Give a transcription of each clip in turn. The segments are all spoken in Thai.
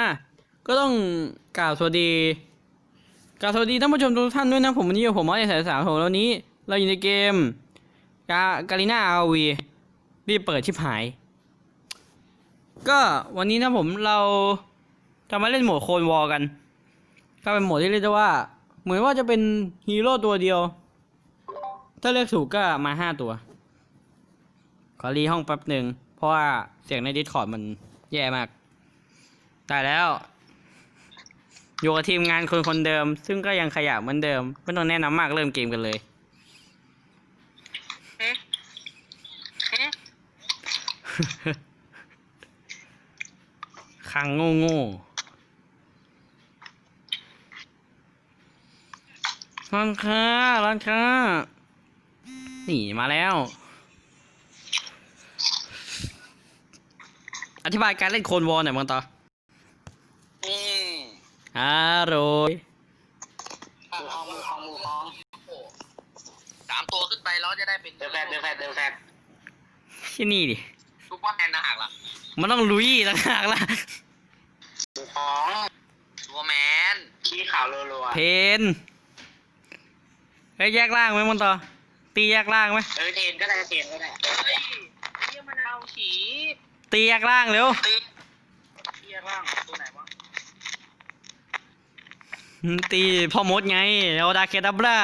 อะก็ต้องกล่าวสวัสดีกล่าวสวัสดีท่านผู้ชมทุกท่านด้วยนะผมวันนี้ผมมอสสายสาวโหแล้วนี้ เราอยู่ในเกมกาการีนาอาวีรีบเปิดชิบหาย ก็วันนี้นะผมเราจะมาเล่นโหมดโคนวอลกัน ก็เป็นโหมดที่เรียกว่า เหมือนว่าจะเป็นฮีโร่ตัวเดียว ถ้าเลือกถูกก็มาห้าตัว ขอรีห้องแป๊บหนึ่งเพราะว่าเสียงใน Discord มันแย่มาก ได้แล้ว อยู่กับทีมงานคนคนเดิม ซึ่งก็ยังขยะเหมือนเดิม ไม่ต้องแนะนำมากเริ่มเกมกันเลย คังโง่โง่ร้านค้าร้านค้านี่มาแล้ว อธิบายการเล่นโคนวอลหน่อยมังต่อ อร่อยมือคองมือคองมือคองสามตัวขึ้นไปแล้วจะได้เป็นเดลแฟดเดลแฟดเดลแฟดที่นี่ดิซุปเปอร์แมนนะหักล่ะมันต้องลุยต่างหากล่ะมือคองตัวแมนขี้ขาวรัวเพนเฮ้ยแยกล่างไหมมันต่อ ตีแยกล่างไหมๆเออเทนก็ได้เทนก็ได้เฮ้ยเฮียมันเอาฉีตีแยกล่างเร็วตีเฮียร่างตัวไหนวะ ตีพ่อมดไงเอาดาเคดับล่า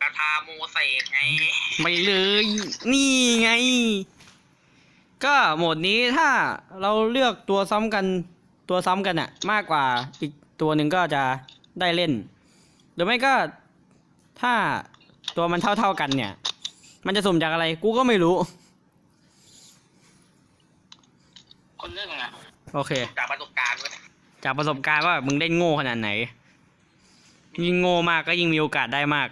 กระทาโมเสกไง ไม่เลย นี่ไง ก็โหมดนี้ถ้าเราเลือกตัวซ้ำกันตัวซ้ำกันอะมากกว่าอีกตัวหนึ่งก็จะได้เล่น หรือไม่ก็ถ้าตัวมันเท่าเท่าๆกันเนี่ย มันจะสุ่มจากอะไร กูก็ไม่รู้ คนเรื่องอะโอเคจากประสบการณ์เว้ย จากประสบการณ์ว่ามึงได้โง่ขนาดไหน ยิ่งโง่มากก็ยิ่งมีโอกาสได้มาก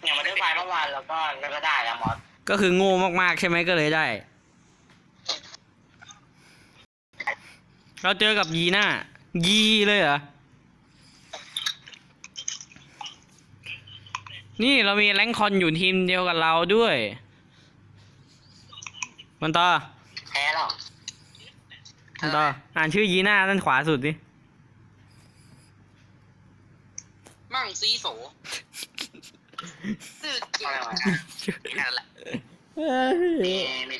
เนี่ยมาได้ไฟเมื่อวานแล้วก็แล้วก็ได้แล้วมอสก็คือโง่มากๆใช่ไหมก็เลยได้ เราเจอกับยีน่ายีเลยเหรอ นี่เรามีแรงค์คอนอยู่ทีมเดียวกับเราด้วย มันต่อแพ้หรอมัน ต่ออ่านชื่อยีน่าด้านขวาสุดดิมั่งซีโสซื่อเกี่ยวอะไรวะนั่นแหละ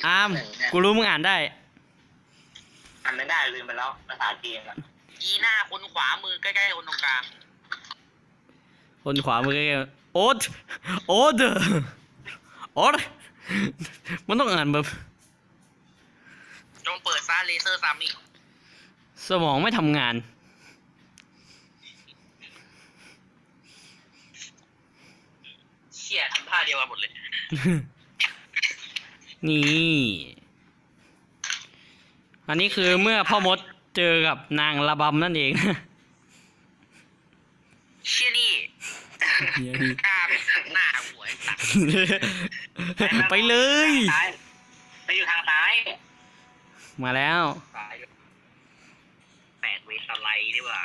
อามกูรู้มึงอ่านได้ อ่านไม่ได้ลืมไปแล้วภาษาจีนอะอีหน้าคนขวามือใกล้ๆคนตรงกลาง คนขวามือใกล้ๆโอ๊ตโอ๊ตโอ๊ตมันต้องอ่านแบบ จงเปิดซ่าเลเซอร์ซามิสมองไม่ทำงาน เชี่ยทำท่าเดียวกันหมดเลย นี่ อันนี้คือเมื่อพ่อมดเจอกับนางระบำนั่นเอง เชี่ยนี่เหี้ยกล้าไปหักหน้าหัวไอ้สัตว์ไปเลย ไปอยู่ทางซ้าย มาแล้วซ้ายแปดเวสไลด์ดีกว่า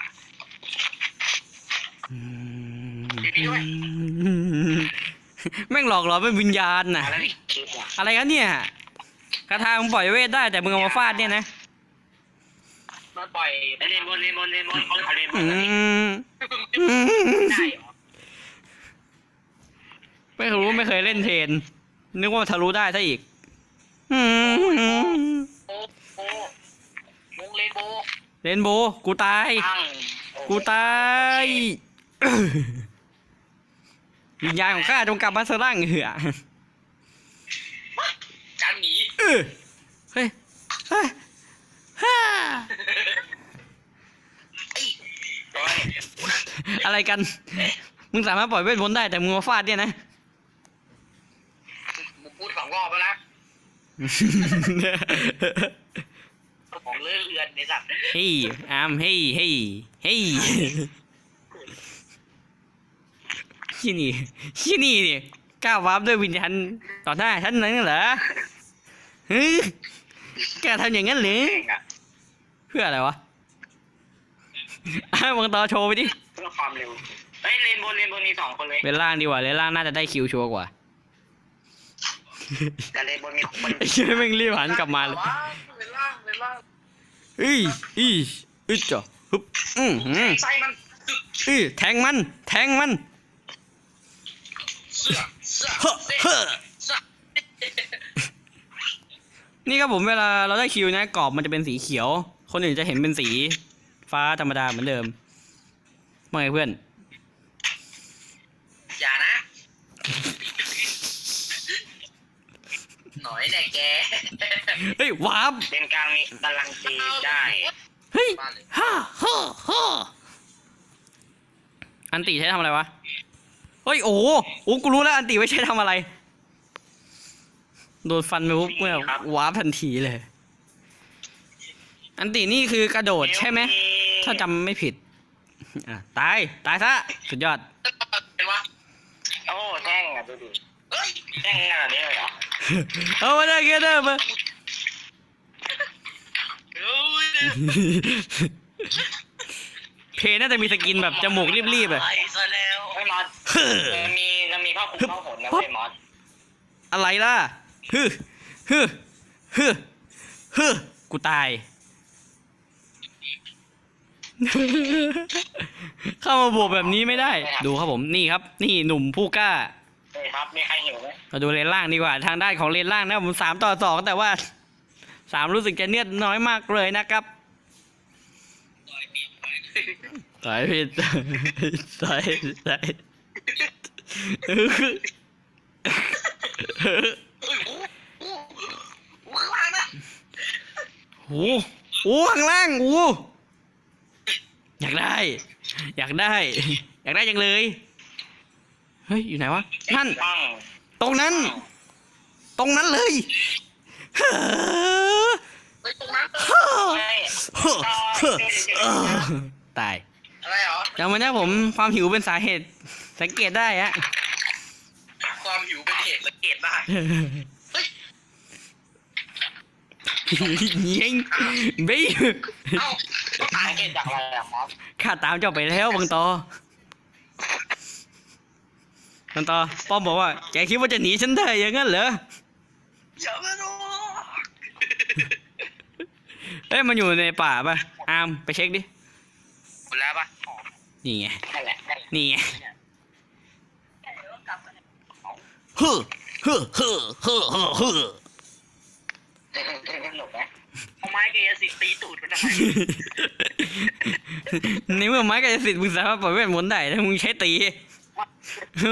แม่งหลอกหลอนเป็นวิญญาณน่ะแล้วนี่คลิปอะ อะไรกันเนี่ยคาถามึงปล่อยเวทได้แต่มึงเอามาฟาดเนี่ยนะมาปล่อยเล่นบนเล่นบนเล่นบนเขาเล่นบอืนแล้วนี่มอืมได้เหรอไม่รู้ไม่เคยเล่นเทรนนึกว่าทะลุได้ซะอีก รนโบว์กูตาย ตั้งกูตายวิญญาณของข้าจงกลับมาสร่างเหือการหนีเออเฮ้ยเฮ้ยฮ่าเฮ้ยอะไรกัน มึงสามารถปล่อยเวทมนต์ได้แต่มึงมาฟาดเนี่ยนะมึงพูดสองรอบแล้วนะ ของเลื่อนเรือนในสัตว์เฮ้ยอามเฮ้ยเฮ้ยเฮ้ยที่นี่ที่นี่เนี่ยกล้าวาร์ปด้วยวิญญาณต่อหน้าฉันนั่นเหรอเฮ้ยแกทำอย่างนั้นหรือเก่งอะเพื่ออะไรวะอ้าวมึงต่อโชว์ไปดิเพื่อความเร็วเฮ้ยเลนบนเลนบนมีสองคนเลยเป็นล่างดีกว่าเลยล่างน่าจะได้คิวชัวร์กว่าแต่เลยบนมีคนไอ้เชี่ยแม่งรีบหันกลับมาเลย เป็นล่างเป็นล่างเอีอีอึดจ่อฮึบอืมหืมใส่มันอือแทงมัน แทงมันเฮ้อเฮ้อนี่ครับผมเวลาเราได้คิวนะกรอบมันจะเป็นสีเขียว คนอื่นจะเห็นเป็นสี ฟ้าธรรมดาเหมือนเดิมว่าไงเพื่อน เฮ้ยวาร์ปเป็นกลางมีกำลังตีได้เฮ้ยฮ่าฮ่าฮ่าอันติใช้ทำอะไรวะเฮ้ยโอ้โหโอ้กูรู้แล้วอันติไว้ใช้ทำอะไรโดนฟันไปปุ๊บเนี่ยวาร์ปทันทีเลย อันตินี่คือกระโดดใช่ไหมถ้าจำไม่ผิดอะตาย ตายซะ สุดยอดเป็นวะโอ้แท่งอะดูดิเฮ้ยแท่งขนาดนี้เลยเหรอ เอามาได้แค่เดิมอะเฮ้ยเพน่าจะมีสกินแบบจมูกรีบๆอะไปซะแล้วไอ้มอสเฮ้อ มันมีมันมีผ้าคลุมผ้าขนนะเว้ยมอสอะไรล่ะฮึฮึฮึฮึกูตาย เข้ามาบวกแบบนี้ไม่ได้ ดูครับผม นี่ครับ นี่หนุ่มผู้กล้า เฮ้ยครับมีใครหิวไหมมาดูเลนล่างดีกว่า ทางด้านของเลนล่างนะผมสามต่อสองแต่ว่าสามรู้สึกจะเนียดน้อยมากเลยนะครับสายผิดสายสายเฮ้ยโอ้โหโอ้โหข้างล่างนะโอ้โหข้างล่างโอ้อยากได้ อยากได้ อยากได้จังเลย เฮ้ย อยู่ไหนวะ นั่น ปังตรงนั้น ตรงนั้นเลยเฮ้อเฮ้ยตรงนั้นเฮ้อใช่เฮ้อเฮ้อเออตายอะไรเหรอ จำไว้นะผม ความหิวเป็นสาเหตุ สังเกตได้ฮะ ความหิวเป็นเหตุสังเกตได้ ยิงบี้เอ้าสังเกตจากอะไรอะมอส ข้าตามเจ้าไปแล้วบังตอ บังตอป้อมบอกว่า แกคิดว่าจะหนีฉันได้อย่างนั้นเหรออย่ามาดูเอ้ยมันอยู่ในป่าป่ะอามไปเช็คดิหมดแล้วปะนี่ไงนั่นแหละนั่นแหละนี่ไงฮึฮึฮึฮึฮึฮึสนุกไหมเอาไม้เกยสิตีตูดมันทำไมในเมื่อไม้กายสิทธิ์มึงสามารถปล่อยเวทมนต์ได้ถ้ามึงใช้ตี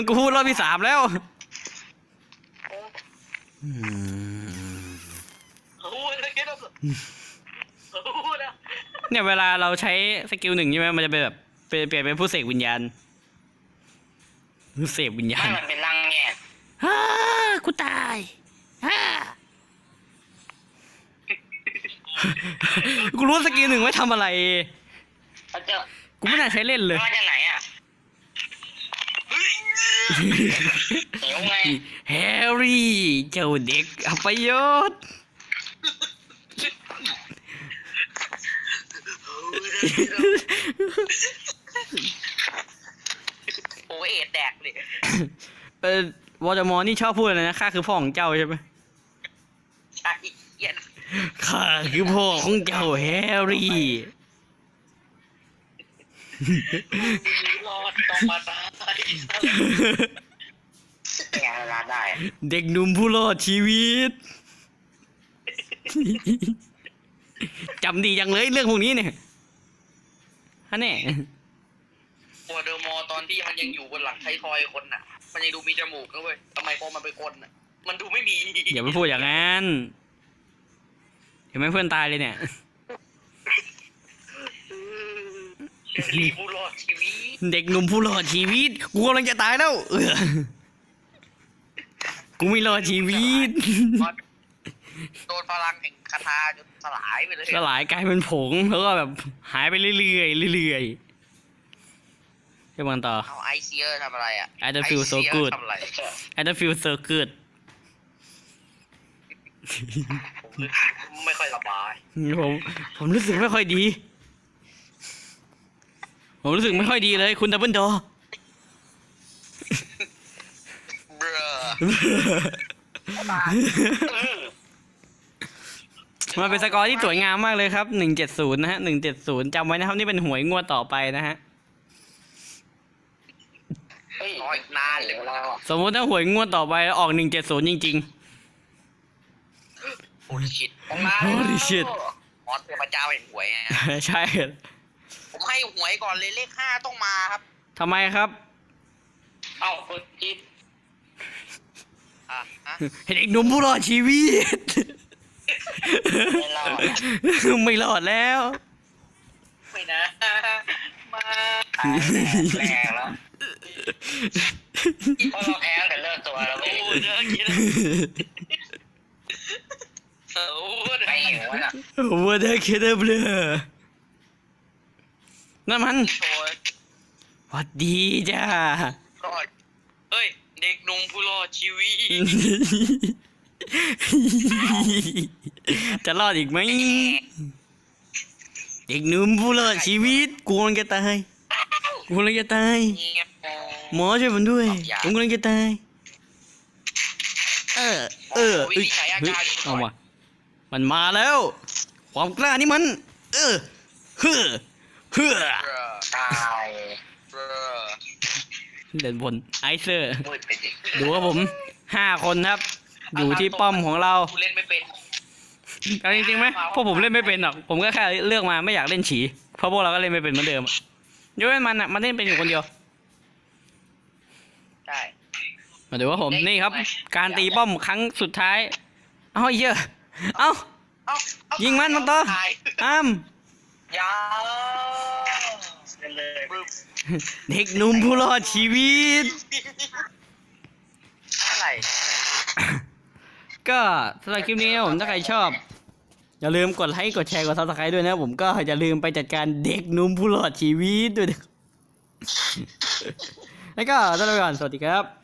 กูพูดรอบที่สามแล้วอืมโอ้ยแล้วเกยโอ้ยนะเนี่ยเวลาเราใช้สกิลหนึ่งใช่ไหมมันจะเป็นแบบเปลี่ยนเปลี่ยนเป็นผู้เสกวิญญาณผู้เสกวิญญาไม่ณมันเป็นรังแง่ฮ่ากูตายฮ่ากูรู้ว่าสกิลหนึ่งไว้ทำอะไรเขาจะกูไม่น่าใช้เล่นเลยมาจากไหนอะ หิวไงแฮร์รี่ เจ้าเด็กอัปยศโอ้เอ็ดแดกเลยเออวอร์มอนี่ชอบพูดอะไรนะข้าคือพ่อของเจ้าใช่ไหมใช่เย็นข้าคือพ่อของเจ้าแฮร์รี่รอดต้องมาตา ยไงเวลาได้เด็กหนุ่มผู้รอดชีวิต จำดีจังเลยเรื่องพวกนี้เนี่ยฮะแน่โมเดลมอตอนที่มันยังอยู่บนหลังไททอยคนน่ะ มันยังดูมีจมูกนะเว้ยทำไมพอมันเป็นคนน่ะ มันดูไม่มีอย่าไปพูดอย่างนั้นเห็นไหมเพื่อนตายเลยเนี่ย เชอรี่ผู้รอดชีวิต เด็กหนุ่มผู้รอดชีวิต กูกำลังจะตายแล้วเออกูไม่รอดชีวิต โดนพลังแห่งคาถาจนสลายไปเลยสลายกลายเป็นผงแล้วก็แบบหายไปเรื่อยๆเรื่อยๆไปมันต่อ เอาไอเซียทำอะไรอะ I don't feel so Iceer good ทำอะไร I don't feel so good ผมไม่ค่อยสบาย ผมผมรู้สึกไม่ค่อยดี ผมรู้สึกไม่ค่อยดีเลย คุณดับเบิลดอ เบรอตายมันเป็นสกอร์ที่สวยงามมากเลยครับ หนึ่งเจ็ดศูนย์นะฮะหนึ่งเจ็ดศูนย์จำไว้นะครับ นี่เป็นหวยงวดต่อไปนะฮะ เฮ้ยน้อยนานเลยเราอะสมมุติถ้าหวยงวดต่อไปแล้วออกหนึ่งเจ็ดศูนย์จริง โอ้ยชิดผมมา Holy shit มอสเทพเจ้าแห่งหวยไงๆใช่ ผมให้หวยก่อนเลยเลขห้าต้องมาครับ ทำไมครับ เอ้าคุณจิตอะฮะเห็นเด็กหนุ่มผู้รอดชีวิต ไม่รอดไม่รอดแล้ว ไม่นะ มาตายแรงแล้วเพราะเราแพ้ตั้งแต่เริ่มตัวแล้วโอ้พี่เด้อคิดโอ้เด้อไม่หิวอะวัวเดอร์เคเดอร์เบลอ นั่นมันโชว์หวัดดีจ้าก็เฮ้ย เด็กหนุ่มผู้รอดชีวิตจะรอดอีกไหมเด็กหนุ่มผู้รอดชีวิตกูกำลังจะตายกูกำลังจะตายหมอช่วยผมด้วยผมกำลังจะตายเออเออเอ้ยเฮ้ยเอาว่ะมันมาแล้ว ความกล้านี่มัน เออเฮ้อ เฮ้อตายเด่นบนไอเซอร์มืดไปดิดูครับผมห้าคนครับ อยู่ที่ป้อมของเรากูเล่นไม่เป็นเอาจริงๆไหมพวกผมเล่นไม่เป็นหรอก ผมก็แค่เลือกมาไม่อยากเล่นฉีเพราะพวกเราก็เล่นไม่เป็นเหมือนเดิมอะยกเว้นมันอะมันเล่นเป็นอยู่คนเดียวใช่มาดูว่าผมนี่ครับ การตีป้อมครั้งสุดท้ายเอ้าเหี้ยอะเอ้าเอ้าเอ้ายิงมันมันต่อตายอ้ามยาว เลยบึ้มเด็กหนุ่มผู้รอดชีวิต อะไรก็สำหรับคลิปนี้นะผมถ้าใครชอบ อย่าลืมกดไลค์กดแชร์กดซับสไครต์ด้วยนะผมก็อย่าลืมไปจัดการเด็กหนุ่มผู้รอดชีวิตด้วยนะครับแล้วก็สำหรับวันก่อนสวัสดีครับ